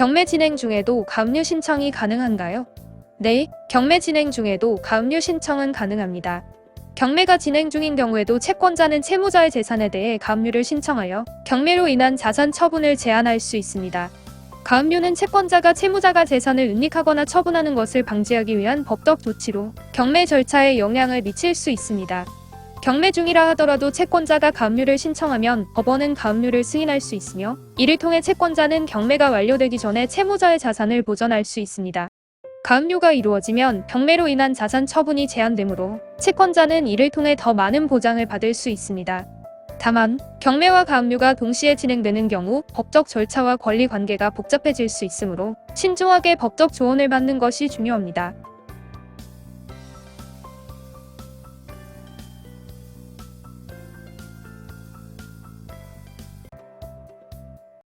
경매 진행 중에도 가압류 신청이 가능한가요? 네, 경매 진행 중에도 가압류 신청은 가능합니다. 경매가 진행 중인 경우에도 채권자는 채무자의 재산에 대해 가압류를 신청하여 경매로 인한 자산 처분을 제한할 수 있습니다. 가압류는 채권자가 채무자가 재산을 은닉하거나 처분하는 것을 방지하기 위한 법적 조치로 경매 절차에 영향을 미칠 수 있습니다. 경매 중이라 하더라도 채권자가 가압류를 신청하면 법원은 가압류를 승인할 수 있으며 이를 통해 채권자는 경매가 완료되기 전에 채무자의 자산을 보전할 수 있습니다. 가압류가 이루어지면 경매로 인한 자산 처분이 제한되므로 채권자는 이를 통해 더 많은 보장을 받을 수 있습니다. 다만 경매와 가압류가 동시에 진행되는 경우 법적 절차와 권리 관계가 복잡해질 수 있으므로 신중하게 법적 조언을 받는 것이 중요합니다.